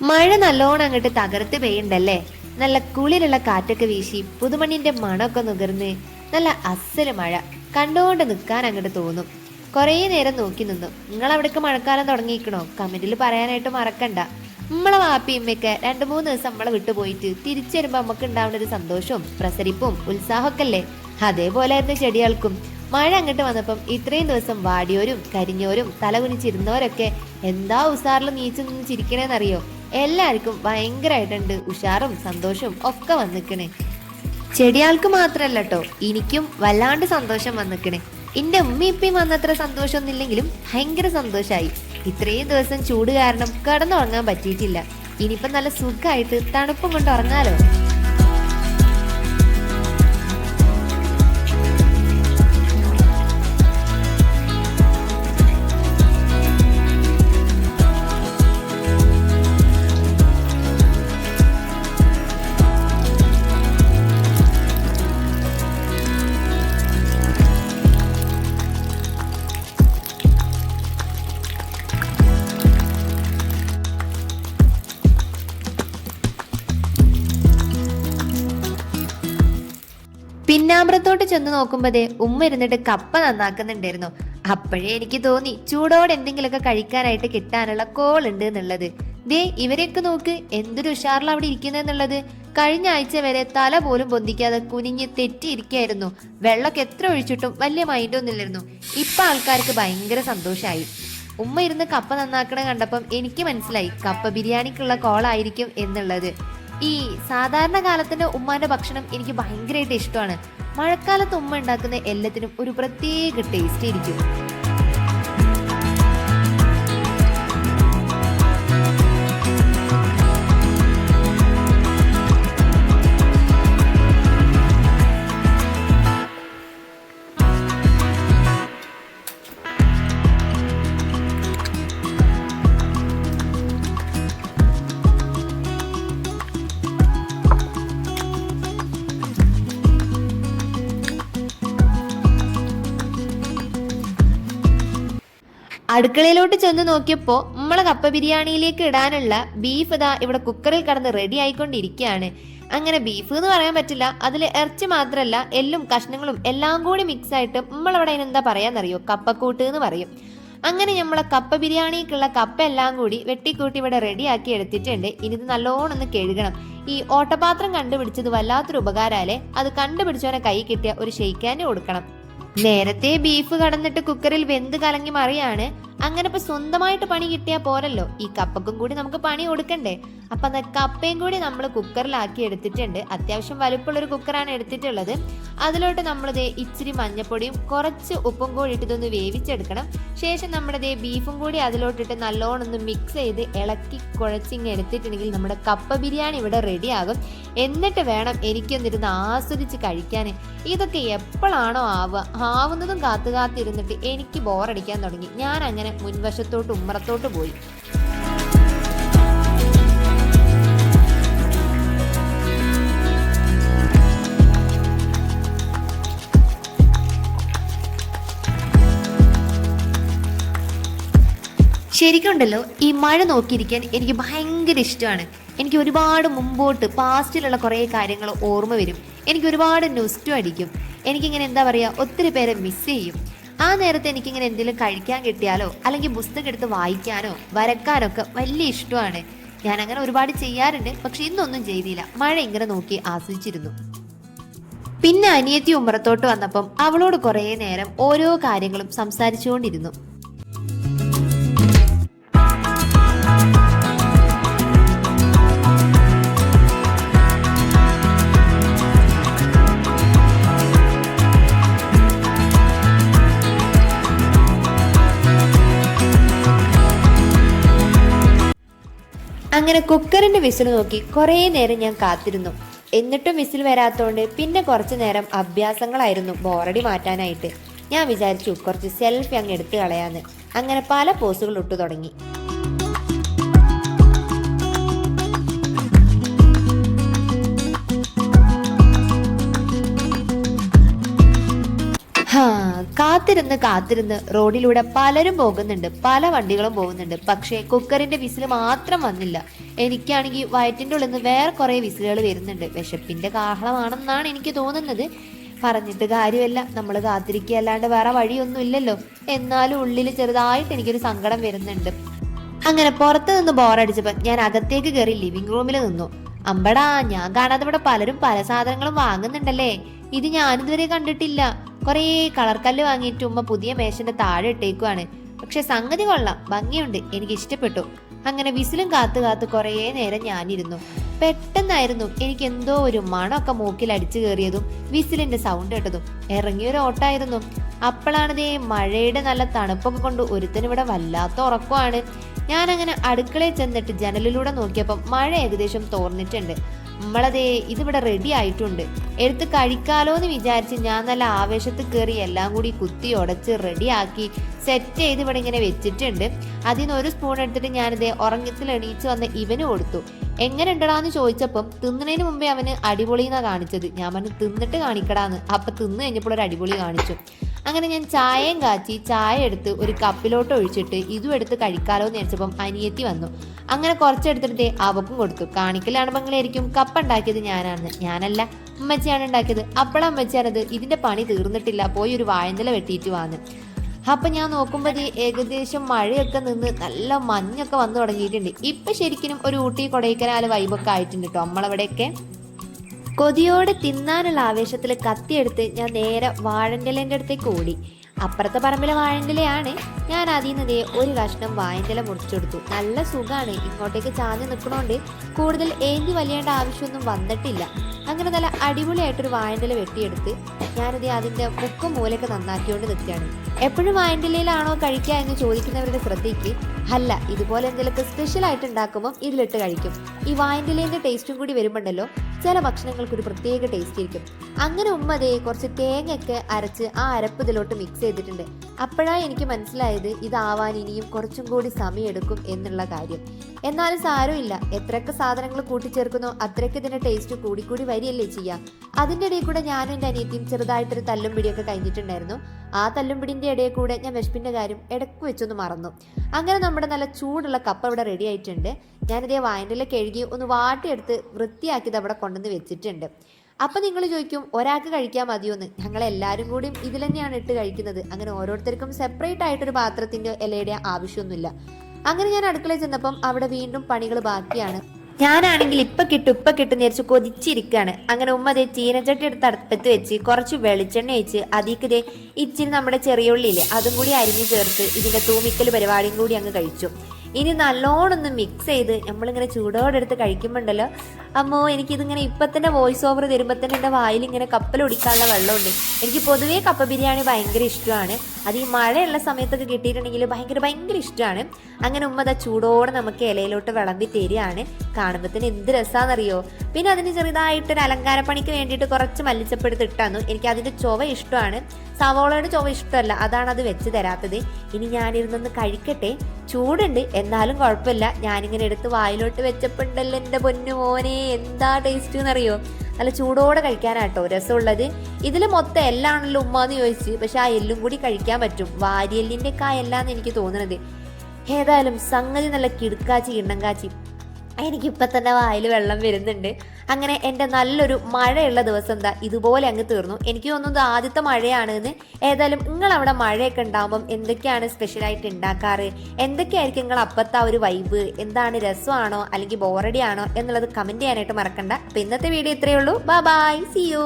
മഴ നല്ലോണം അങ്ങോട്ട് തകർത്ത് പെയ്യണ്ടല്ലേ? നല്ല കുളിരുള്ള കാറ്റൊക്കെ വീശി പുതുമണ്ണിന്റെ മണമൊക്കെ നുകർന്ന് നല്ല അസൽ മഴ കണ്ടുകൊണ്ട് നിൽക്കാൻ അങ്ങോട്ട് തോന്നും. കുറേ നേരം നോക്കി നിന്നു. നിങ്ങൾ അവിടേക്ക് മഴക്കാലം തുടങ്ങിയിരിക്കണോ? കമന്റിൽ പറയാനായിട്ട് മറക്കണ്ട. നമ്മളെ വാപ്പി ഇമ്മയൊക്കെ രണ്ടു മൂന്ന് ദിവസം നമ്മളെ വിട്ടുപോയിട്ട് തിരിച്ചു വരുമ്പോ നമുക്ക് ഉണ്ടാവുന്ന ഒരു സന്തോഷവും പ്രസരിപ്പും ഉത്സാഹമൊക്കെ അല്ലേ അതേപോലെ ആയിരുന്നു ചെടികൾക്കും. മഴ അങ്ങോട്ട് വന്നപ്പം ഇത്രയും ദിവസം വാടിയോരും കരിഞ്ഞോരും തലകുനിച്ചിരുന്നവരൊക്കെ എന്താ ഉസാറിൽ നീച്ചു നിന്ന് ചിരിക്കണേന്നറിയോ? എല്ലാവർക്കും ഭയങ്കരമായിട്ടുണ്ട്. ഉഷാറും സന്തോഷവും ഒക്കെ വന്നിക്കണെ. ചെടിയാൾക്ക് മാത്രല്ല കേട്ടോ എനിക്കും വല്ലാണ്ട് സന്തോഷം വന്നിക്കണേ. എന്റെ ഉമ്മ ഇപ്പയും വന്നത്ര സന്തോഷമൊന്നുമില്ലെങ്കിലും ഭയങ്കര സന്തോഷമായി ഇത്രയും ദിവസം ചൂട് കാരണം കിടന്നുറങ്ങാൻ പറ്റിയിട്ടില്ല. ഇനിയിപ്പം നല്ല സുഖമായിട്ട് തണുപ്പും കൊണ്ട് ഉറങ്ങാലോ? പിന്നാമ്പറത്തോട്ട് ചെന്ന് നോക്കുമ്പോഴേ ഉമ്മ ഇരുന്നിട്ട് കപ്പ നന്നാക്കുന്നുണ്ടായിരുന്നു. അപ്പോഴേ എനിക്ക് തോന്നി ചൂടോടെ എന്തെങ്കിലുമൊക്കെ കഴിക്കാനായിട്ട് കിട്ടാനുള്ള കോൾ ഉണ്ട് എന്നുള്ളത്. ദേ ഇവരെയൊക്കെ നോക്ക് എന്തൊരു ഉഷാറിലാണ് അവിടെ ഇരിക്കുന്നെന്നുള്ളത് കഴിഞ്ഞ ആഴ്ച വരെ തല പോലും പൊന്തിക്കാതെ കുനിഞ്ഞ് തെറ്റിയിരിക്കായിരുന്നു വെള്ളമൊക്കെ എത്ര ഒഴിച്ചിട്ടും വലിയ മൈൻഡൊന്നുമില്ലായിരുന്നു ഇപ്പൊ ആൾക്കാർക്ക് ഭയങ്കര സന്തോഷമായി ഉമ്മ ഇരുന്ന് കപ്പ നന്നാക്കണ കണ്ടപ്പം എനിക്ക് മനസ്സിലായി കപ്പ ബിരിയാണിക്കുള്ള കോളായിരിക്കും എന്നുള്ളത്. ഈ സാധാരണ കാലത്തിന്റെ ഉമ്മാന്റെ ഭക്ഷണം എനിക്ക് ഭയങ്കരമായിട്ട് ഇഷ്ടമാണ്. മഴക്കാലത്ത് ഉമ്മ ഉണ്ടാക്കുന്ന എല്ലാത്തിനും ഒരു പ്രത്യേക ടേസ്റ്റ് ഇരിക്കും. അടുക്കളയിലോട്ട് ചെന്ന് നോക്കിയപ്പോ നമ്മളെ കപ്പ ബിരിയാണിയിലേക്ക് ഇടാനുള്ള ബീഫ് ഇതാ ഇവിടെ കുക്കറിൽ കടന്ന് റെഡി ആയിക്കൊണ്ടിരിക്കുകയാണ് അങ്ങനെ ബീഫ് എന്ന് പറയാൻ പറ്റില്ല. അതിൽ ഇറച്ചി മാത്രമല്ല എല്ലും കഷ്ണങ്ങളും എല്ലാം കൂടി മിക്സ് ആയിട്ട് നമ്മളവിടെ അതിനെന്താ പറയാന്നറിയോ? കപ്പക്കൂട്ട് എന്ന് പറയും. അങ്ങനെ നമ്മളെ കപ്പ ബിരിയാണിക്കുള്ള കപ്പ എല്ലാം കൂടി വെട്ടിക്കൂട്ടി ഇവിടെ റെഡിയാക്കി എടുത്തിട്ടുണ്ട്. ഇനി ഇത് നല്ലോണം ഒന്ന് കഴുകണം. ഈ ഓട്ടപാത്രം കണ്ടുപിടിച്ചത് വല്ലാത്തൊരു ഉപകാരാലേ. അത് കണ്ടുപിടിച്ചവനെ കൈ കിട്ടിയ ഒരു ഷെയ്ക്കാൻ കൊടുക്കണം. നേരത്തെ ബീഫ് കടന്നിട്ട് കുക്കറിൽ വെന്ത് കലങ്ങി മറിയാണ്. അങ്ങനെ ഇപ്പൊ സ്വന്തമായിട്ട് പണി കിട്ടിയാൽ പോരല്ലോ. ഈ കപ്പക്കും കൂടി നമുക്ക് പണി കൊടുക്കണ്ടേ? അപ്പൊ അത് കപ്പയും കൂടി നമ്മൾ കുക്കറിലാക്കി എടുത്തിട്ടുണ്ട്. അത്യാവശ്യം വലുപ്പമുള്ള ഒരു കുക്കറാണ് എടുത്തിട്ടുള്ളത്. അതിലോട്ട് നമ്മൾ ദേ ഇച്ചിരി മഞ്ഞപ്പൊടിയും കുറച്ച് ഉപ്പും കൂടി ഇട്ട് ഇതൊന്ന് വേവിച്ചെടുക്കണം. ശേഷം നമ്മുടെ ബീഫും കൂടി അതിലോട്ടിട്ട് നല്ലോണം ഒന്ന് മിക്സ് ചെയ്ത് ഇളക്കി കുഴച്ചിങ്ങ് എടുത്തിട്ടുണ്ടെങ്കിൽ നമ്മുടെ കപ്പ ബിരിയാണി ഇവിടെ റെഡിയാകും എന്നിട്ട് വേണം എനിക്കൊന്നിരുന്ന് ആസ്വദിച്ച് കഴിക്കാൻ ഇതൊക്കെ എപ്പോഴാണോ ആവുക. ആവുന്നതും കാത്തു കാത്തിരുന്നിട്ട് എനിക്ക് ബോറടിക്കാൻ തുടങ്ങി. ഞാൻ അങ്ങനെ മുൻവശത്തോട്ട് ഉമ്മറത്തോട്ട് പോയി. ശരിക്കുണ്ടല്ലോ ഈ മഴ നോക്കിയിരിക്കാൻ എനിക്ക് ഭയങ്കര ഇഷ്ടമാണ്. എനിക്ക് ഒരുപാട് മുമ്പോട്ട് പാസ്റ്റിലുള്ള കുറേ കാര്യങ്ങൾ ഓർമ്മ വരും. എനിക്ക് ഒരുപാട് നുസ്റ്റും അടിക്കും. എനിക്കിങ്ങനെ എന്താ പറയുക ഒത്തിരി പേരെ മിസ് ചെയ്യും. ആ നേരത്തെ എനിക്കിങ്ങനെ എന്തെങ്കിലും കഴിക്കാൻ കിട്ടിയാലോ അല്ലെങ്കിൽ പുസ്തകം എടുത്ത് വായിക്കാനോ വരക്കാനോ ഒക്കെ വലിയ ഇഷ്ടമാണ്. ഞാൻ അങ്ങനെ ഒരുപാട് ചെയ്യാറുണ്ട് പക്ഷെ ഇന്നൊന്നും ചെയ്തില്ല. മഴ ഇങ്ങനെ നോക്കി ആസ്വദിച്ചിരുന്നു. പിന്നെ അനിയത്തി ഉമ്മറത്തോട്ട് വന്നപ്പം അവളോട് കുറേ നേരം ഓരോ കാര്യങ്ങളും സംസാരിച്ചുകൊണ്ടിരുന്നു. അങ്ങനെ കുക്കറിന്റെ വിസിൽ നോക്കി കുറേ നേരം ഞാൻ കാത്തിരുന്നു. എന്നിട്ടും വിസിൽ വരാത്തോണ്ട് പിന്നെ കുറച്ചു നേരം അഭ്യാസങ്ങളായിരുന്നു ബോറടി മാറ്റാനായിട്ട്. ഞാൻ വിചാരിച്ചു കുറച്ച് സെൽഫി അങ്ങ് എടുത്തു കളയാന്ന്. അങ്ങനെ പല പോസുകൾ ഇട്ടു തുടങ്ങി. കാത്തിരുന്ന് കാത്തിരുന്ന് റോഡിലൂടെ പലരും പോകുന്നുണ്ട്. പല വണ്ടികളും പോകുന്നുണ്ട്. പക്ഷേ കുക്കറിന്റെ വിസിൽ മാത്രം വന്നില്ല. എനിക്കാണെങ്കിൽ വയറ്റിന്റെ ഉള്ളിൽ നിന്ന് വേറെ കുറെ വിസിലുകൾ വരുന്നുണ്ട്. വിശപ്പിന്റെ കാഹളമാണെന്നാണ് എനിക്ക് തോന്നുന്നത്. പറഞ്ഞിട്ട് കാര്യമല്ല. നമ്മൾ കാത്തിരിക്കുകയല്ലാണ്ട് വേറെ വഴിയൊന്നും ഇല്ലല്ലോ എന്നാലും ഉള്ളിൽ ചെറുതായിട്ട് എനിക്കൊരു സങ്കടം വരുന്നുണ്ട്. അങ്ങനെ പുറത്ത് നിന്ന് ബോറടിച്ചപ്പോൾ ഞാൻ അകത്തേക്ക് കയറി ലിവിംഗ് റൂമിൽ നിന്നു. അമ്പടാ ഞാൻ കാണാതെ ഇവിടെ പലരും പല സാധനങ്ങളും വാങ്ങുന്നുണ്ടല്ലേ? ഇത് ഞാനിതുവരെ കണ്ടിട്ടില്ല. കുറേ കളർ കല്ല് വാങ്ങിയിട്ട് ഉമ്മ പുതിയ മേശന്റെ താഴെ ഇട്ടേക്കുവാണ്. പക്ഷെ സംഗതി കൊള്ളാം ഭംഗിയുണ്ട് എനിക്ക് ഇഷ്ടപ്പെട്ടു അങ്ങനെ വിസിലും കാത്തു കാത്ത് കുറേ നേരം ഞാനിരുന്നു. പെട്ടെന്നായിരുന്നു എനിക്ക് എന്തോ ഒരു മണമൊക്കെ മൂക്കിൽ അടിച്ചു കയറിയതും വിസിലിന്റെ സൗണ്ട് കേട്ടതും. ഇറങ്ങിയൊരു ഓട്ടായിരുന്നു അപ്പോഴാണിതേ മഴയുടെ നല്ല തണുപ്പൊക്കെ കൊണ്ട് ഒരുത്തനിവിടെ വല്ലാത്ത ഉറക്കമാണ്. ഞാനങ്ങനെ അടുക്കളയിൽ ചെന്നിട്ട് ജനലിലൂടെ നോക്കിയപ്പം മഴ ഏകദേശം തോർന്നിട്ടുണ്ട്. നമ്മളതേ ഇതിവിടെ റെഡി ആയിട്ടുണ്ട്. എടുത്ത് കഴിക്കാലോ എന്ന് വിചാരിച്ച് ഞാൻ നല്ല ആവേശത്തിൽ കയറി എല്ലാം കൂടി കുത്തി ഉടച്ച് റെഡിയാക്കി സെറ്റ് ചെയ്ത് ഇവിടെ ഇങ്ങനെ വെച്ചിട്ടുണ്ട്. അതിൽ നിന്ന് ഒരു സ്പൂൺ എടുത്തിട്ട് ഞാനിത് ഉറങ്ങത്തിൽ എണീച്ച് വന്ന് ഇവന് കൊടുത്തു. എങ്ങനെ ഉണ്ടടാന്ന് ചോദിച്ചപ്പം തിന്നണതിന് മുമ്പേ അവന് അടിപൊളി എന്നാണ് കാണിച്ചത്. ഞാൻ പറഞ്ഞു തിന്നിട്ട് കാണിക്കടാന്ന്. അപ്പം തിന്നു കഴിഞ്ഞപ്പോൾ ഒരു അടിപൊളി കാണിച്ചു. അങ്ങനെ ഞാൻ ചായയും കാച്ചി ചായ എടുത്ത് ഒരു കപ്പിലോട്ട് ഒഴിച്ചിട്ട് ഇതും എടുത്ത് കഴിക്കാലോ എന്ന് വിചാരിച്ചപ്പം അനിയത്തി വന്നു. അങ്ങനെ കുറച്ചെടുത്തിട്ട് അവക്കും കൊടുത്തു. കാണിക്കലാണ് ബംഗ്ലായിരിക്കും കപ്പ ഉണ്ടാക്കിയത് ഞാനാണ് ഞാനല്ല അമ്മച്ചിയാണ് ഉണ്ടാക്കിയത്. അപ്പോഴാ അമ്മച്ചിയാണത് ഇതിന്റെ പണി തീർന്നിട്ടില്ല പോയി ഒരു വാഴന്തല വെട്ടിയിട്ട് വാന്ന്. അപ്പൊ ഞാൻ നോക്കുമ്പോ ഈ ഏകദേശം മഴയൊക്കെ നിന്ന് നല്ല മഞ്ഞൊക്കെ വന്നു തുടങ്ങിയിട്ടുണ്ട്. ഇപ്പൊ ശരിക്കും ഒരു ഊട്ടി കൊടൈക്കനാല് വൈബൊക്കെ ആയിട്ടുണ്ട് കേട്ടോ നമ്മളവിടെയൊക്കെ. കൊതിയോടെ തിന്നാനുള്ള ആവേശത്തിൽ കത്തിയെടുത്ത് ഞാൻ നേരെ വാഴന്തലേന്റെ അടുത്തേക്ക് ഓടി. അപ്പുറത്തെ പറമ്പിലെ വാഴന്തിലയാണ് ഞാൻ അതിൽ ഒരു കഷ്ണം വായന്തില മുറിച്ചെടുത്തു. നല്ല സുഖമാണ് ഇങ്ങോട്ടേക്ക് ചാഞ്ഞ് നിൽക്കണോണ്ട് കൂടുതൽ ഏന്തി വലിയേണ്ട ആവശ്യമൊന്നും വന്നിട്ടില്ല. അങ്ങനെ നല്ല അടിപൊളിയായിട്ടൊരു വായന്തില വെട്ടിയെടുത്ത് ഞാനിത് അതിന്റെ മുക്കും മൂലൊക്കെ നന്നാക്കിയോണ്ട് നിൽക്കുകയാണ് എപ്പോഴും വാഴന്റെലയിലാണോ കഴിക്കുക എന്ന് ചോദിക്കുന്നവരുടെ ശ്രദ്ധയ്ക്ക് അല്ല ഇതുപോലെ എന്തെങ്കിലുമൊക്കെ സ്പെഷ്യൽ ആയിട്ട് ഉണ്ടാക്കുമ്പോൾ ഇതിലിട്ട് കഴിക്കും. ഈ വായന്റിലേന്റെ ടേസ്റ്റും കൂടി വരുമ്പോണ്ടല്ലോ ചില ഭക്ഷണങ്ങൾക്ക് ഒരു പ്രത്യേക ടേസ്റ്റ് ഇരിക്കും അങ്ങനെ ഉമ്മതേ കുറച്ച് തേങ്ങയൊക്കെ അരച്ച് ആ അരപ്പ് ഇതിലോട്ട് മിക്സ് ചെയ്തിട്ടുണ്ട്. അപ്പോഴാണ് എനിക്ക് മനസ്സിലായത് ഇതാവാൻ ഇനിയും കുറച്ചും കൂടി സമയമെടുക്കും എന്നുള്ള കാര്യം. എന്നാലും സാരമില്ല എത്രയൊക്കെ സാധനങ്ങൾ കൂട്ടിച്ചേർക്കുന്നോ അത്രയ്ക്ക് ഇതിന്റെ ടേസ്റ്റ് കൂടിക്കൂടി വരികയല്ലേ ചെയ്യാം. അതിന്റെ ഇടയിൽ കൂടെ ഞാനും എന്റെ അനിയത്തിയും ചെറുതായിട്ടൊരു തല്ലും പിടിയൊക്കെ കഴിഞ്ഞിട്ടുണ്ടായിരുന്നു. ആ തല്ലും പിടിന്റെ ഇടയിൽ കൂടെ ഞാൻ വിശപ്പിന്റെ കാര്യം ഇടയ്ക്ക് വെച്ചൊന്ന് മറന്നു. അങ്ങനെ നമ്മുടെ നല്ല ചൂടുള്ള കപ്പ് ഇവിടെ റെഡി ആയിട്ടുണ്ട്. ഞാനിതേ വായന്റെ കഴുകി ഒന്ന് വാട്ടിയെടുത്ത് വൃത്തിയാക്കിയത് അവിടെ കൊണ്ടുവന്ന് വെച്ചിട്ടുണ്ട്. അപ്പം നിങ്ങൾ ചോദിക്കും ഒരാൾക്ക് കഴിക്കാൻ മതിയോന്ന്? ഞങ്ങൾ എല്ലാവരും കൂടിയും ഇതിൽ തന്നെയാണ് ഇട്ട് കഴിക്കുന്നത്. അങ്ങനെ ഓരോരുത്തർക്കും സെപ്പറേറ്റ് ആയിട്ടൊരു പാത്രത്തിന്റെ ഇലയുടെ ആവശ്യമൊന്നുമില്ല. അങ്ങനെ ഞാൻ അടുക്കളയിൽ ചെന്നപ്പം അവിടെ വീണ്ടും പണികൾ ബാക്കിയാണ്. ഞാനാണെങ്കിൽ ഇപ്പം കിട്ടും ഇപ്പം കിട്ടും വിചാരിച്ച് കൊതിച്ചിരിക്കുകയാണ് അങ്ങനെ ഉമ്മ ദേ ചീനച്ചട്ടി എടുത്ത് അടുപ്പത്ത് വെച്ച് കുറച്ച് വെളിച്ചെണ്ണ വെച്ച് അതിക്ക് ദേ ഇച്ചിരി നമ്മുടെ ചെറിയ ഉള്ളിയില്ലേ അതും കൂടി അരിഞ്ഞു ചേർത്ത് ഇതിന്റെ തൂമിക്കൽ പരിപാടിയും കൂടി അങ്ങ് കഴിച്ചു. ഇനി നല്ലോണം ഒന്ന് മിക്സ് ചെയ്ത് നമ്മളിങ്ങനെ ചൂടോടെ എടുത്ത് കഴിക്കുമ്പോണ്ടല്ലോ അമ്മോ എനിക്കിതിങ്ങനെ ഇപ്പം തന്നെ വോയിസ് ഓവർ തരുമ്പോൾ തന്നെ എന്റെ വായിൽ ഇങ്ങനെ കപ്പൽ ഒടിക്കാനുള്ള വെള്ളമുണ്ട്. എനിക്ക് പൊതുവേ കപ്പ ബിരിയാണി ഭയങ്കര ഇഷ്ടമാണ്. അത് ഈ മഴയുള്ള സമയത്തൊക്കെ കിട്ടിയിട്ടുണ്ടെങ്കിൽ ഭയങ്കര ഭയങ്കര ഇഷ്ടമാണ്. അങ്ങനെ ഉമ്മ ചൂടോടെ നമുക്ക് ഇലയിലോട്ട് വിളമ്പി തരികയാണ്. കാണുമ്പോൾ തന്നെ എന്ത് രസമാണെന്നറിയോ പിന്നെ അതിന് ചെറുതായിട്ടൊരു അലങ്കാരപ്പണിക്ക് വേണ്ടിയിട്ട് കുറച്ച് മല്ലിച്ചപ്പെടുത്ത് ഇട്ടാന്നു. എനിക്ക് അതിന്റെ ചുവ ഇഷ്ടമാണ്. സവോളയുടെ ചുവ ഇഷ്ടമല്ല അതാണ് അത് വെച്ച് തരാത്തത്. ഇനി ഞാനിരുന്നൊന്ന് കഴിക്കട്ടെ. ചൂടുണ്ട്. എന്നാലും കുഴപ്പമില്ല. ഞാനിങ്ങനെ എടുത്ത് വായിലോട്ട് വെച്ചപ്പോണ്ടല്ലോ എന്റെ പൊന്നു മോനെ. എന്താ ടേസ്റ്റ് എന്നറിയോ? നല്ല ചൂടോടെ കഴിക്കാനാട്ടോ രസമുള്ളത്. ഇതിൽ മൊത്തം എല്ലാണല്ലോ ഉമ്മാന്ന് ചോദിച്ച്. പക്ഷെ ആ എല്ലും കൂടി കഴിക്കാൻ പറ്റും. വാരിയല്ലിന്റെ കായല്ലാന്ന് എനിക്ക് തോന്നുന്നത് ഏതായാലും സംഗതി നല്ല കിടുക്കാച്ചി കിണ്ണം കാച്ചി ഇപ്പൊ തന്നെ വായിൽ വെള്ളം വരുന്നുണ്ട്. അങ്ങനെ എന്റെ നല്ലൊരു മഴയുള്ള ദിവസം എന്താ ഇതുപോലെ അങ്ങ് തീർന്നു. എനിക്ക് തോന്നുന്നത് ആദ്യത്തെ മഴയാണ് എന്ന് ഏതായാലും നിങ്ങൾ അവിടെ മഴയൊക്കെ ഉണ്ടാകുമ്പം എന്തൊക്കെയാണ് സ്പെഷ്യലായിട്ട് ഉണ്ടാക്കാറ്? എന്തൊക്കെയായിരിക്കും നിങ്ങൾ അപ്പത്തെ ഒരു വൈബ് എന്താണ് രസമാണോ? അല്ലെങ്കിൽ ബോറടിയാണോ എന്നുള്ളത് കമന്റ് ചെയ്യാനായിട്ട് മറക്കണ്ട. അപ്പോൾ ഇന്നത്തെ വീഡിയോ ഇത്രയേ ഉള്ളൂ. Bye bye C U